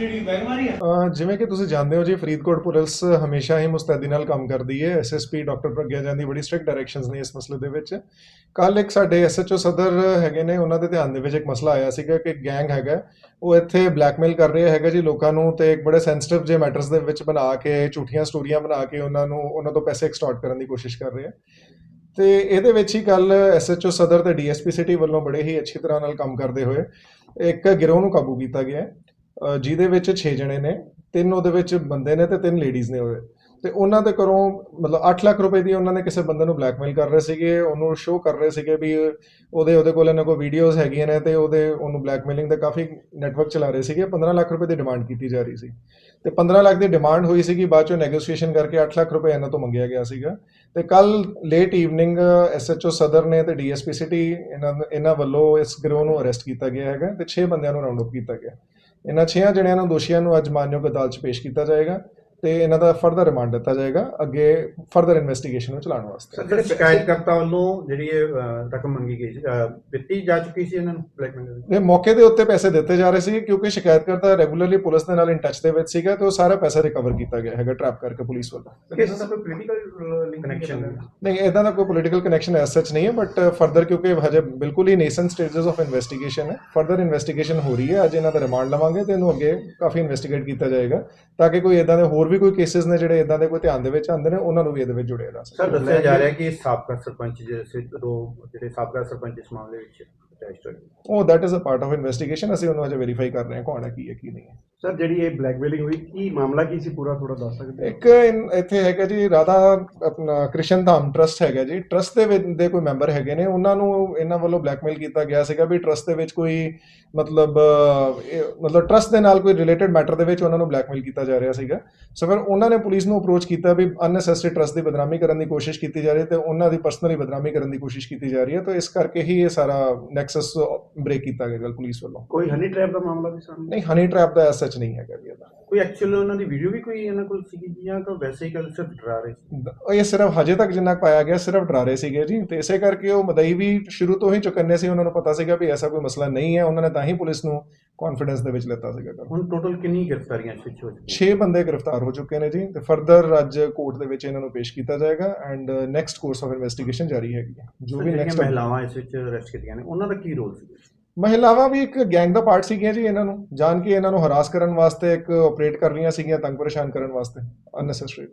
ਜਿਹੜੀ ਬੈਗ ਆ? ਜਿਵੇਂ ਕਿ ਤੁਸੀਂ ਜਾਣਦੇ ਹੋ ਜੀ, ਫਰੀਦਕੋਟ ਪੁਲਿਸ ਹਮੇਸ਼ਾ ਹੀ ਮੁਸਤੈਦੀ ਨਾਲ ਕੰਮ ਕਰਦੀ ਹੈ ਐਸਐਸਪੀ ਡਾਕਟਰ ਪ੍ਰਗਿਆ ਜੈਨ ਦੀ ਬੜੀ ਸਟ੍ਰਿਕਟ ਡਾਇਰੈਕਸ਼ਨਸ ਨੇ ਇਸ ਮਸਲੇ ਦੇ ਵਿੱਚ। ਕੱਲ ਇੱਕ ਸਾਡੇ ਐਸਐਚਓ ਸਦਰ ਹੈਗੇ ਨੇ, ਉਹਨਾਂ ਦੇ ਧਿਆਨ ਦੇ ਵਿੱਚ ਇੱਕ ਮਸਲਾ ਆਇਆ ਸੀਗਾ ਕਿ ਗੈਂਗ ਹੈਗਾ। ਉਹ ਇੱਥੇ ਬਲੈਕਮੇਲ ਕਰ ਰਿਹਾ ਹੈਗਾ ਜੀ ਲੋਕਾਂ ਨੂੰ ਤੇ ਇੱਕ ਬੜੇ ਸੈਂਸਿਟਿਵ ਜੇ ਮੈਟਰਸ ਦੇ ਵਿੱਚ ਬਣਾ ਕੇ, ਝੂਠੀਆਂ ਸਟੋਰੀਆਂ ਬਣਾ ਕੇ ਉਹਨਾਂ ਨੂੰ, ਉਹਨਾਂ ਤੋਂ ਪੈਸੇ ਐਕਸਟੋਰਟ ਕਰਨ ਦੀ ਕੋਸ਼ਿਸ਼ ਕਰ ਰਹੇ। ਆ ਤੇ ਇਹਦੇ ਵਿੱਚ ਹੀ ਕੱਲ ਐਸਐਚਓ ਸਦਰ ਤੇ ਡੀਐਸਪੀ ਸਿਟੀ ਵੱਲੋਂ ਬੜੇ ਹੀ ਅੱਛੀ ਤਰ੍ਹਾਂ ਨਾਲ ਕੰਮ ਕਰਦੇ ਹੋਏ ਇੱਕ ਗਿਰੋਹ ਨੂੰ ਕਾਬੂ ਕੀਤਾ ਗਿਆ। ਜਿਹਦੇ ਵਿੱਚ 6 ਜਣੇ ਨੇ, ਤਿੰਨ ਉਹਦੇ ਵਿੱਚ ਬੰਦੇ ਨੇ ਤੇ ਤਿੰਨ ਲੇਡੀਜ਼ ਨੇ ਉਹਦੇ ਤੇ ਉਹਨਾਂ ਦੇ ਘਰੋਂ ਮਤਲਬ 8 ਲੱਖ ਰੁਪਏ ਦੀ ਉਹਨਾਂ ਨੇ ਕਿਸੇ ਬੰਦੇ ਨੂੰ ਬਲੈਕਮੇਲ ਕਰ ਰਹੇ ਸੀਗੇ, ਉਹਨੂੰ ਸ਼ੋਅ ਕਰ ਰਹੇ ਸੀਗੇ ਵੀ ਉਹਦੇ ਉਹਦੇ ਕੋਲ ਇਹਨਾਂ ਕੋਲ ਵੀਡੀਓਜ਼ ਹੈਗੀਆਂ ਨੇ ਤੇ ਉਹਦੇ, ਉਹਨੂੰ ਬਲੈਕਮੇਲਿੰਗ ਦਾ ਕਾਫੀ ਨੈਟਵਰਕ ਚਲਾ ਰਹੇ ਸੀਗੇ। 15 ਲੱਖ ਰੁਪਏ ਦੀ ਡਿਮਾਂਡ ਕੀਤੀ ਜਾ ਰਹੀ ਸੀ। ਤੇ 15 ਲੱਖ ਦੀ ਡਿਮਾਂਡ ਹੋਈ ਸੀਗੀ, ਬਾਅਦ ਚੋਂ ਨੈਗੋਸ਼ੀਏਸ਼ਨ ਕਰਕੇ 8 ਲੱਖ ਰੁਪਏ ਇਹਨਾਂ ਤੋਂ ਮੰਗਿਆ ਗਿਆ ਸੀਗਾ। ਤੇ ਕੱਲ ਲੇਟ ਈਵਨਿੰਗ ਐਸਐਚਓ ਸਦਰ ਨੇ ਤੇ ਡੀਐਸਪੀ ਸਿਟੀ ਇਹਨਾਂ ਇਹਨਾਂ ਵੱਲੋਂ ਇਸ ਗਰੋਹ ਨੂੰ ਅਰੈਸਟ ਕੀਤਾ ਗਿਆ ਹੈਗਾ ਤੇ 6 ਬੰਦਿਆਂ ਨੂੰ ਰਾਉਂਡ ਅਪ ਕੀਤਾ ਗਿਆ। ਇਹਨਾਂ 6 ਜਣਿਆਂ ਨੂੰ ਦੋਸ਼ੀਆਂ ਨੂੰ ਅੱਜ ਮਾਨਯੋਗ ਅਦਾਲਤ 'ਚ ਪੇਸ਼ ਕੀਤਾ ਜਾਏਗਾ। ਤੇ ਇਹਨਾਂ ਦਾ ਫਰਦਰ ਰਿਮਾਂਡ ਦਿੱਤਾ ਜਾਏਗਾ ਅੱਗੇ ਫਰਦਰ ਇਨਵੈਸਟੀਗੇਸ਼ਨ ਨੂੰ ਚਲਾਉਣ ਵਾਸਤੇ। ਸਰ ਜਿਹੜੇ ਸ਼ਿਕਾਇਤਕਰਤਾ ਵੱਲੋਂ ਜਿਹੜੀ ਇਹ ਰਕਮ ਮੰਗੀ ਗਈ ਸੀ ਦਿੱਤੀ ਜਾ ਚੁੱਕੀ ਸੀ ਇਹਨਾਂ ਨੂੰ ਬਲੈਕਮੇਲ ਇਹ ਮੌਕੇ ਦੇ ਉੱਤੇ ਪੈਸੇ ਦਿੱਤੇ ਜਾ ਰਹੇ ਸੀ ਕਿਉਂਕਿ ਸ਼ਿਕਾਇਤਕਰਤਾ ਰੈਗੂਲਰਲੀ ਪੁਲਿਸ ਦੇ ਨਾਲ ਇਨ ਟੱਚ ਦੇ ਵਿੱਚ ਸੀਗਾ ਤੇ ਉਹ ਸਾਰਾ ਪੈਸਾ ਰਿਕਵਰ ਕੀਤਾ ਗਿਆ ਹੈਗਾ ਟ੍ਰੈਪ ਕਰਕੇ ਪੁਲਿਸ ਵੱਲੋਂ। ਕਿਸ ਦਾ ਕੋਈ ਪੋਲੀਟੀਕਲ ਲਿੰਕ ਕਨੈਕਸ਼ਨ ਨਹੀਂ ਇਦਾਂ ਦਾ ਕੋਈ ਪੋਲੀਟੀਕਲ ਕਨੈਕਸ਼ਨ ਐਸ ਸੱਚ ਨਹੀਂ ਹੈ ਬਟ ਫਰਦਰ ਕਿਉਂਕਿ ਹਜੇ ਬਿਲਕੁਲ ਹੀ ਨੇਸੈਂਟ ਸਟੇਜਸ ਆਫ ਇਨਵੈਸਟੀਗੇਸ਼ਨ ਹੈ। ਫਰਦਰ ਇਨਵੈਸਟੀਗੇਸ਼ਨ ਹੋ ਰਹੀ ਹੈ ਅੱਜ ਇਹਨਾਂ ਦਾ ਰਿਮਾਂਡ ਲਵਾਂਗੇ ਤੇ ਇਹਨੂੰ ਅੱਗੇ ਕਾਫੀ ਇਨਵੈਸਟੀਗੇਟ ਕੀਤਾ ਜਾਏਗਾ ਤਾਂ ਕਿ ਕੋਈ ਇਦਾਂ ਦੇ ਹੋਰ ਵੀ ਕੋਈ ਕੇਸਿਸ ਨੇ ਜਿਹੜੇ ਇਦਾਂ ਦੇ ਕੋਈ ਧਿਆਨ ਦੇ ਵਿੱਚ ਆਉਂਦੇ ਨੇ, ਉਹਨਾਂ ਨੂੰ ਵੀ ਇਹਦੇ ਵਿੱਚ ਜੁੜਿਆ ਜਾ ਸਕੇ ਸਰ, ਦੱਸਿਆ ਜਾ ਰਿਹਾ ਕਿ ਸਾਬਕਾ ਸਰਪੰਚ ਜਿਹੜੇ ਦੋ ਜਿਹੜੇ ਸਾਬਕਾ ਸਰਪੰਚ ਇਸ ਮਾਮਲੇ ਵਿੱਚ ਉਹ that is a part of investigation ਅਸੀਂ ਉਹਨੂੰ ਅਜੇ ਵੈਰੀਫਾਈ ਕਰ ਰਹੇ ਹਾਂ ਕੌਣ ਹੈ ਕੀ ਹੈ ਕੀ ਨਹੀਂ ਹੈ। ਸਰ ਜਿਹੜੀ ਇਹ ਬਲੈਕਮੇਲਿੰਗ ਹੋਈ ਕੀ ਮਾਮਲਾ ਕੀ ਸੀ ਪੂਰਾ ਥੋੜਾ ਦੱਸ ਸਕਦੇ ਇੱਕ ਇੱਥੇ ਹੈਗਾ ਜੀ ਰਾਧਾ ਆਪਣਾ ਕ੍ਰਿਸ਼ਨ ਧਾਮ ਟਰਸਟ ਹੈਗਾ ਜੀ। ਟਰਸਟ ਦੇ ਵਿੱਚ ਦੇ ਕੋਈ ਮੈਂਬਰ ਹੈਗੇ ਨੇ। ਉਹਨਾਂ ਨੂੰ ਇਹਨਾਂ ਵੱਲੋਂ ਬਲੈਕਮੇਲ ਕੀਤਾ ਗਿਆ ਸੀਗਾ ਵੀ ਟਰਸਟ ਦੇ ਵਿੱਚ ਕੋਈ ਮਤਲਬ ਮਤਲਬ ਟਰਸਟ ਦੇ ਨਾਲ ਕੋਈ ਰਿਲੇਟਡ ਮੈਟਰ ਦੇ ਵਿੱਚ ਉਹਨਾਂ ਨੂੰ ਬਲੈਕਮੇਲ ਕੀਤਾ ਜਾ ਰਿਹਾ ਸੀਗਾ। ਸੋ ਫਿਰ ਉਹਨਾਂ ਨੇ ਪੁਲਿਸ ਨੂੰ ਅਪਰੋਚ ਕੀਤਾ ਵੀ ਅਨਨੈਸੈਸਰੀ ਟਰਸਟ ਦੀ ਬਦਨਾਮੀ ਕਰਨ ਦੀ ਕੋਸ਼ਿਸ਼ ਕੀਤੀ ਜਾ ਰਹੀ ਹੈ ਤੇ ਉਹਨਾਂ ਦੀ ਪਰਸਨਲੀ ਬਦਨਾਮੀ ਕਰਨ ਦੀ ਕੋਸ਼ਿਸ਼ ਕੀਤੀ ਜਾ ਰਹੀ ਹੈ। ਤਾਂ ਇਸ ਕਰਕੇ ਹੀ ਇਹ ਸਾਰਾ ਨੈਕਸਸ ਬ੍ਰੇਕ ਕੀਤਾ ਗਿਆ ਗੱਲ ਪੁਲਿਸ ਵੱਲੋਂ। ਕੋਈ ਹਨੀ ਟ੍ਰੈਪ ਦਾ ਮਾਮਲਾ ਵੀ ਸਾਹਮਣੇ? ਨਹੀਂ ਹਨੀ ਟ੍ਰੈਪ ਦਾ ਐਸ ਨਹੀਂ ਹੈਗਾ ਜੀ ਇਹਦਾ। ਕੋਈ ਐਕਚੁਅਲ ਉਹਨਾਂ ਦੀ ਵੀਡੀਓ ਵੀ ਕੋਈ ਇਹਨਾਂ ਕੋਲ ਸੀਗੀ ਜਾਂ ਕਿ ਵੈਸੇ ਹੀ ਸਿਰਫ ਡਰਾ ਰਹੇ ਸੀ? ਉਹ ਇਹ ਸਿਰਫ ਹਜੇ ਤੱਕ ਜਿੰਨਾ ਪਾਇਆ ਗਿਆ ਸਿਰਫ ਡਰਾਰੇ ਸੀਗੇ ਜੀ। ਤੇ ਇਸੇ ਕਰਕੇ ਉਹ ਮਦਈ ਵੀ ਸ਼ੁਰੂ ਤੋਂ ਹੀ ਚੁਕੰਨੇ ਸੀ। ਉਹਨਾਂ ਨੂੰ ਪਤਾ ਸੀਗਾ ਵੀ ਐਸਾ ਕੋਈ ਮਸਲਾ ਨਹੀਂ ਹੈ। ਉਹਨਾਂ ਨੇ ਤਾਂ ਹੀ ਪੁਲਿਸ ਨੂੰ ਕੌਨਫੀਡੈਂਸ ਦੇ ਵਿੱਚ ਲਿੱਤਾ ਸੀਗਾ ਗੱਲ ਹੁਣ ਟੋਟਲ ਕਿੰਨੀ ਗ੍ਰਿਫਤਾਰੀਆਂ ਇਸ ਵਿੱਚ ਹੋ ਚੁੱਕੀਆਂ? 6 ਬੰਦੇ ਗ੍ਰਿਫਤਾਰ ਹੋ ਚੁੱਕੇ ਨੇ ਜੀ। ਤੇ ਫਰਦਰ ਅੱਜ ਕੋਰਟ ਦੇ ਵਿੱਚ ਇਹਨਾਂ ਨੂੰ ਪੇਸ਼ ਕੀਤਾ ਜਾਏਗਾ and next course of investigation ਜਾਰੀ ਹੈਗੀ ਹੈ। ਜੋ ਵੀ ਨੈਕਸਟ ਮਹਿਲਾਵਾਂ ਇਸ ਵਿੱਚ ਅਰੈਸਟ ਕੀਤੀਆਂ ਨੇ ਉਹਨਾਂ ਦਾ ਕੀ ਰੋਲ ਸੀ? ਮਹਿਲਾਵਾਂ ਵੀ ਇੱਕ ਗੈਂਗ ਦਾ ਪਾਰਟ ਸੀਗੀਆਂ ਜੀ ਇਹਨਾਂ ਨੂੰ। ਜਾਣ ਕੇ ਇਹਨਾਂ ਨੂੰ ਹਰਾਸ ਕਰਨ ਵਾਸਤੇ ਇੱਕ ਆਪਰੇਟ ਕਰ ਰਹੀਆਂ ਸੀਗੀਆਂ ਤੰਗ ਪਰੇਸ਼ਾਨ ਕਰਨ ਵਾਸਤੇ। ਅਨਨੈਸੈਸਰੀ